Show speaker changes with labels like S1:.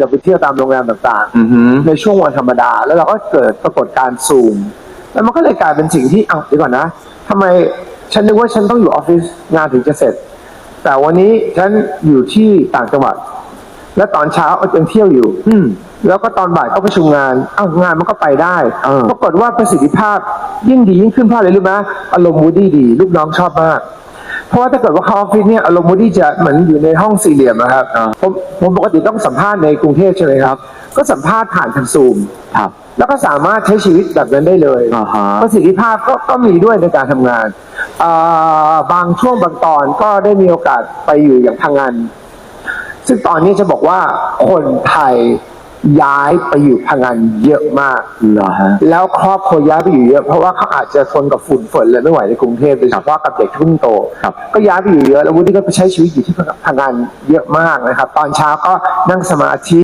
S1: เราไปเที่ยวตามโรงแรมต่าง
S2: อือหือ
S1: ๆ ในช่วงวันธรรมดา แล้วเราก็เกิดปรากฏการณ์ซูม แล้วมันก็เลยกลายเป็นสิ่งที่อ้าวเดี๋ยวก่อนนะทำไมฉันนึกว่าฉันต้องอยู่ออฟฟิศงานถึงจะเสร็จ แต่วันนี้ฉันอยู่ที่ต่างจังหวัด และตอนเช้าเอายังเที่ยวอยู่
S2: อืม
S1: แล้วก็ตอนบ่ายก็ประชุมงาน เอ้างานมันก็ไปได้
S2: เออ
S1: ปรากฏว่าประสิทธิภาพยิ่งดียิ่งขึ้นเพราะอะไรรู้ไหมอารมณ์มูดี้ดี ลูกน้องชอบมาก เพราะว่าถ้าเกิดว่าเข้าออฟฟิศเนี่ยอารมณ์มูดี้จะเหมือนอยู่ในห้องสี่เหลี่ยมนะครับ
S2: อ่า
S1: ผมผมปกติต้องสัมภาษณ์ในกรุงเทพใช่ไหมครับ ก็สัมภาษณ์ผ่านทางซูม
S2: ครับ
S1: แล้วก็สามารถใช้ชีวิตแบบนั้นได้เลย
S2: อ่าฮะ
S1: ประสิทธิภาพก็ก็มีด้วยในการทำงานอ่าบางช่วงบางตอนก็ได้มีโอกาสไปอยู่อย่างพังงาน ซึ่งตอนนี้จะบอกว่าคนไทย ย้ายไปอยู่พังงานเยอะมาก
S2: เหรอฮะ
S1: แล้วครอบครัวย้ายไปอยู่เยอะ เพราะว่าเขาอาจจะทนกับฝุ่นฝนเลยไม่ไหวในกรุงเทพโดยเฉพาะกับเด็กที่เพิ่งโต
S2: ครับ
S1: ก็ย้ายไปอยู่เยอะ แล้ววุฒิก็ไปใช้ชีวิตอยู่ที่พังงานเยอะมากนะครับ ตอนเช้าก็นั่งสมาธิ